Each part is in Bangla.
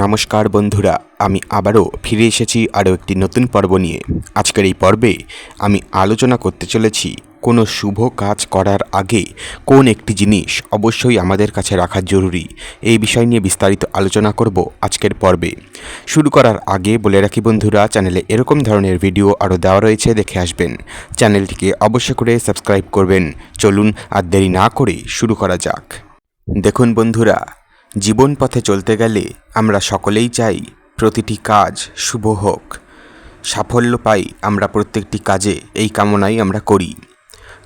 নমস্কার বন্ধুরা, আমি আবারও ফিরে এসেছি আরও একটি নতুন পর্ব নিয়ে। আজকের এই পর্বে আমি আলোচনা করতে চলেছি কোনো শুভ কাজ করার আগে কোন একটি জিনিস অবশ্যই আমাদের কাছে রাখা জরুরি। এই বিষয় নিয়ে বিস্তারিত আলোচনা করব আজকের পর্বে। শুরু করার আগে বলে রাখি বন্ধুরা, চ্যানেলে এরকম ধরনের ভিডিও আরও দেওয়া রয়েছে, দেখে আসবেন। চ্যানেলটিকে অবশ্য করে সাবস্ক্রাইব করবেন। চলুন আর দেরি না করে শুরু করা যাক। দেখুন বন্ধুরা জীবন পথে চলতে গেলে আমরা সকলেই চাই প্রতিটি কাজ শুভ হোক। সাফল্য পাই আমরা প্রত্যেকটি কাজে, এই কামনাই আমরা করি।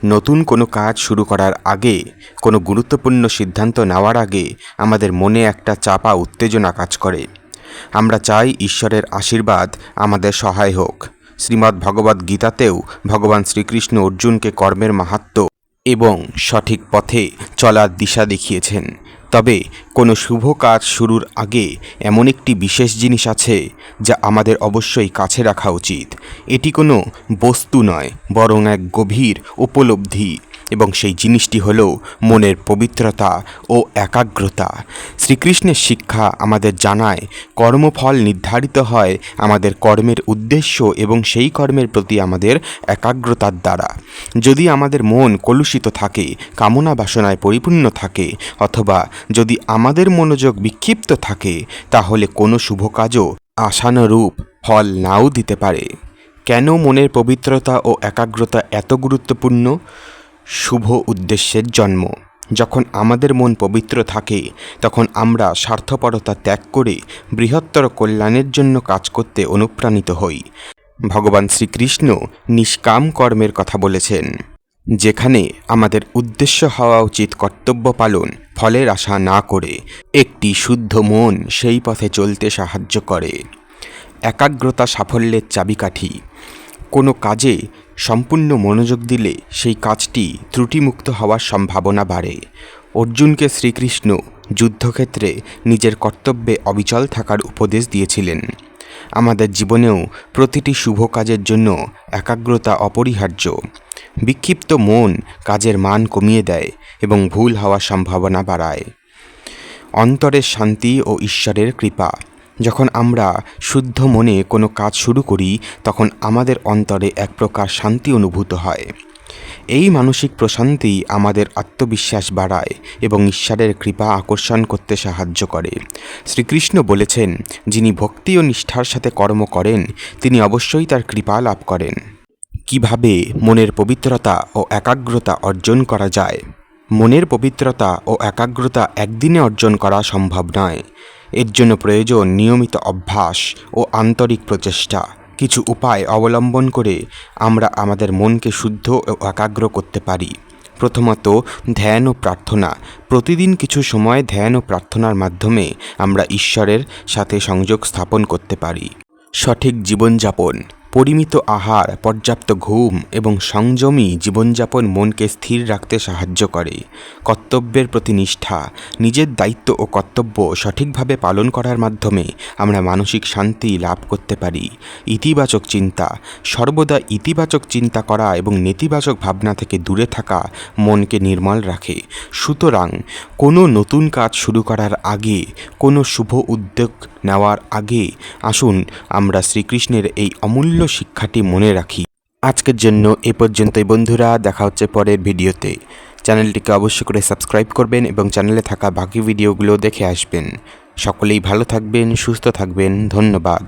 নতুন কোনো কাজ শুরু করার আগে, কোনো গুরুত্বপূর্ণ সিদ্ধান্ত নেওয়ার আগে আমাদের মনে একটা চাপা উত্তেজনা কাজ করে। আমরা চাই ঈশ্বরের আশীর্বাদ আমাদের সহায় হোক। শ্রীমদ্ ভগবদ্ গীতাতেও ভগবান শ্রীকৃষ্ণ অর্জুনকে কর্মের মাহাত্ম্য এবং সঠিক পথে চলার দিশা দেখিয়েছেন। তবে কোনো শুভ কাজ শুরুর আগে এমন একটি বিশেষ জিনিস আছে যা আমাদের অবশ্যই কাছে রাখা উচিত। এটি কোনো বস্তু নয়, বরং এক গভীর উপলব্ধি। এবং সেই জিনিসটি হল মনের পবিত্রতা ও একাগ্রতা। শ্রীকৃষ্ণের শিক্ষা আমাদের জানায়, কর্মফল নির্ধারিত হয় আমাদের কর্মের উদ্দেশ্য এবং সেই কর্মের প্রতি আমাদের একাগ্রতার দ্বারা। যদি আমাদের মন কলুষিত থাকে, কামনা বাসনায় পরিপূর্ণ থাকে, অথবা যদি আমাদের মনোযোগ বিক্ষিপ্ত থাকে, তাহলে কোনো শুভ কাজও আশানুরূপ ফল নাও দিতে পারে। কেন মনের পবিত্রতা ও একাগ্রতা এত গুরুত্বপূর্ণ? শুভ উদ্দেশ্যের জন্ম। যখন আমাদের মন পবিত্র থাকে, তখন আমরা স্বার্থপরতা ত্যাগ করে বৃহত্তর কল্যাণের জন্য কাজ করতে অনুপ্রাণিত হই। ভগবান শ্রীকৃষ্ণ নিষ্কাম কর্মের কথা বলেছেন, যেখানে আমাদের উদ্দেশ্য হওয়া উচিত কর্তব্য পালন, ফলের আশা না করে একটি শুদ্ধ মন সেই পথে চলতে সাহায্য করে। একাগ্রতা সাফল্যের চাবিকাঠি। কোনো কাজে সম্পূর্ণ মনোযোগ দিলে সেই কাজটি ত্রুটিমুক্ত হওয়ার সম্ভাবনা বাড়ে। অর্জুনকে শ্রীকৃষ্ণ যুদ্ধক্ষেত্রে নিজের কর্তব্যে অবিচল থাকার উপদেশ দিয়েছিলেন। আমাদের জীবনেও প্রতিটি শুভ কাজের জন্য একাগ্রতা অপরিহার্য। বিক্ষিপ্ত মন কাজের মান কমিয়ে দেয় এবং ভুল হওয়ার সম্ভাবনা বাড়ায়। অন্তরের শান্তি ও ঈশ্বরের কৃপা। যখন আমরা শুদ্ধ মনে কোনো কাজ শুরু করি, তখন আমাদের অন্তরে এক প্রকার শান্তি অনুভূত হয়। এই মানসিক প্রশান্তি আমাদের আত্মবিশ্বাস বাড়ায় এবং ঈশ্বরের কৃপা আকর্ষণ করতে সাহায্য করে। শ্রীকৃষ্ণ বলেছেন, যিনি ভক্তি ও নিষ্ঠার সাথে কর্ম করেন, তিনি অবশ্যই তার কৃপা লাভ করেন। কীভাবে মনের পবিত্রতা ও একাগ্রতা অর্জন করা যায়? মনের পবিত্রতা ও একাগ্রতা একদিনে অর্জন করা সম্ভব নয়। এর জন্য প্রয়োজন নিয়মিত অভ্যাস ও আন্তরিক প্রচেষ্টা। কিছু উপায় অবলম্বন করে আমরা আমাদের মনকে শুদ্ধ ও একাগ্র করতে পারি। প্রথমত, ধ্যান ও প্রার্থনা। প্রতিদিন কিছু সময় ধ্যান ও প্রার্থনার মাধ্যমে আমরা ঈশ্বরের সাথে সংযোগ স্থাপন করতে পারি। সঠিক জীবনযাপন। পরিমিত আহার, পর্যাপ্ত ঘুম এবং সংযমী জীবনযাপন মনকে স্থির রাখতে সাহায্য করে। কর্তব্যের প্রতি নিষ্ঠা, নিজের দায়িত্ব ও কর্তব্য সঠিকভাবে পালন করার মাধ্যমে আমরা মানসিক শান্তি লাভ করতে পারি। ইতিবাচক চিন্তা, সর্বদা ইতিবাচক চিন্তা করা এবং নেতিবাচক ভাবনা থেকে দূরে থাকা মনকে নির্মল রাখে। সুতরাং কোনো নতুন কাজ শুরু করার আগে, কোনো শুভ উদ্যোগ নেওয়ার আগে আসুন আমরা শ্রীকৃষ্ণের এই অমূল্য শিক্ষাটি মনে রাখি। আজকের জন্য এ পর্যন্তই বন্ধুরা, দেখা হচ্ছে পরের ভিডিওতে। চ্যানেলটিকে অবশ্যই করে সাবস্ক্রাইব করবেন এবং চ্যানেলে থাকা বাকি ভিডিওগুলো দেখে আসবেন। সকলেই ভালো থাকবেন, সুস্থ থাকবেন। ধন্যবাদ।